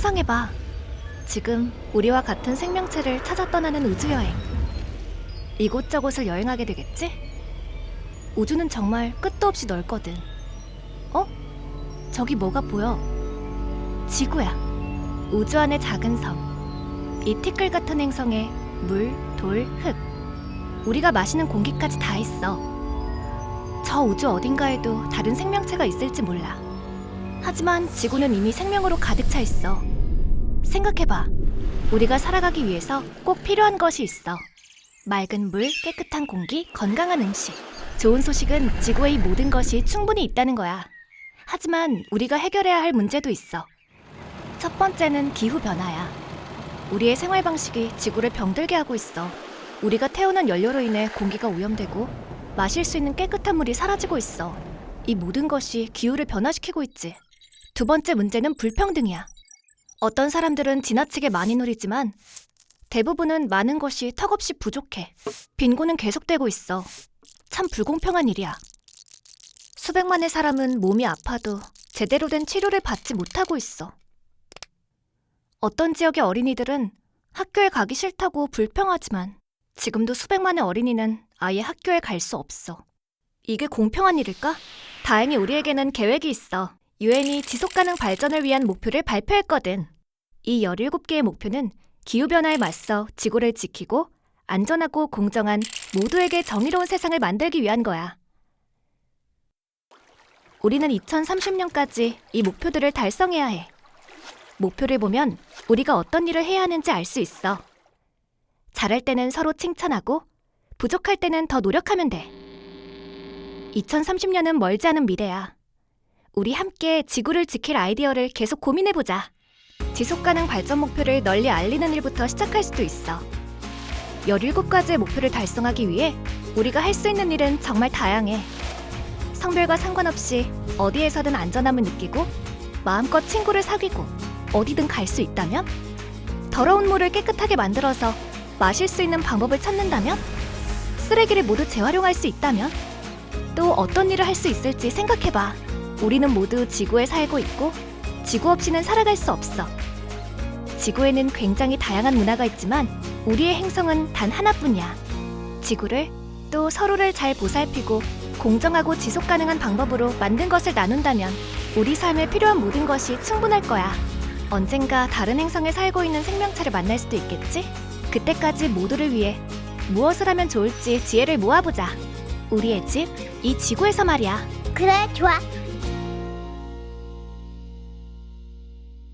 상상해봐. 지금 우리와 같은 생명체를 찾아 떠나는 우주여행. 이곳저곳을 여행하게 되겠지? 우주는 정말 끝도 없이 넓거든. 어? 저기 뭐가 보여? 지구야. 우주 안의 작은 섬. 이 티끌 같은 행성에 물, 돌, 흙. 우리가 마시는 공기까지 다 있어. 저 우주 어딘가에도 다른 생명체가 있을지 몰라. 하지만 지구는 이미 생명으로 가득 차 있어. 생각해봐. 우리가 살아가기 위해서 꼭 필요한 것이 있어. 맑은 물, 깨끗한 공기, 건강한 음식. 좋은 소식은 지구의 이 모든 것이 충분히 있다는 거야. 하지만 우리가 해결해야 할 문제도 있어. 첫 번째는 기후 변화야. 우리의 생활 방식이 지구를 병들게 하고 있어. 우리가 태우는 연료로 인해 공기가 오염되고 마실 수 있는 깨끗한 물이 사라지고 있어. 이 모든 것이 기후를 변화시키고 있지. 두 번째 문제는 불평등이야. 어떤 사람들은 지나치게 많이 누리지만 대부분은 많은 것이 턱없이 부족해. 빈곤은 계속되고 있어. 참 불공평한 일이야. 수백만의 사람은 몸이 아파도 제대로 된 치료를 받지 못하고 있어. 어떤 지역의 어린이들은 학교에 가기 싫다고 불평하지만 지금도 수백만의 어린이는 아예 학교에 갈 수 없어. 이게 공평한 일일까? 다행히 우리에게는 계획이 있어. 유엔이 지속가능 발전을 위한 목표를 발표했거든. 이 17개의 목표는 기후변화에 맞서 지구를 지키고 안전하고 공정한 모두에게 정의로운 세상을 만들기 위한 거야. 우리는 2030년까지 이 목표들을 달성해야 해. 목표를 보면 우리가 어떤 일을 해야 하는지 알 수 있어. 잘할 때는 서로 칭찬하고 부족할 때는 더 노력하면 돼. 2030년은 멀지 않은 미래야. 우리 함께 지구를 지킬 아이디어를 계속 고민해보자. 지속 가능 발전 목표를 널리 알리는 일부터 시작할 수도 있어. 17가지의 목표를 달성하기 위해 우리가 할 수 있는 일은 정말 다양해. 성별과 상관없이 어디에서든 안전함을 느끼고 마음껏 친구를 사귀고 어디든 갈 수 있다면? 더러운 물을 깨끗하게 만들어서 마실 수 있는 방법을 찾는다면? 쓰레기를 모두 재활용할 수 있다면? 또 어떤 일을 할 수 있을지 생각해봐. 우리는 모두 지구에 살고 있고 지구 없이는 살아갈 수 없어. 지구에는 굉장히 다양한 문화가 있지만 우리의 행성은 단 하나뿐이야. 지구를 또 서로를 잘 보살피고 공정하고 지속 가능한 방법으로 만든 것을 나눈다면 우리 삶에 필요한 모든 것이 충분할 거야. 언젠가 다른 행성에 살고 있는 생명체를 만날 수도 있겠지? 그때까지 모두를 위해 무엇을 하면 좋을지 지혜를 모아보자. 우리의 집, 이 지구에서 말이야. 그래, 좋아.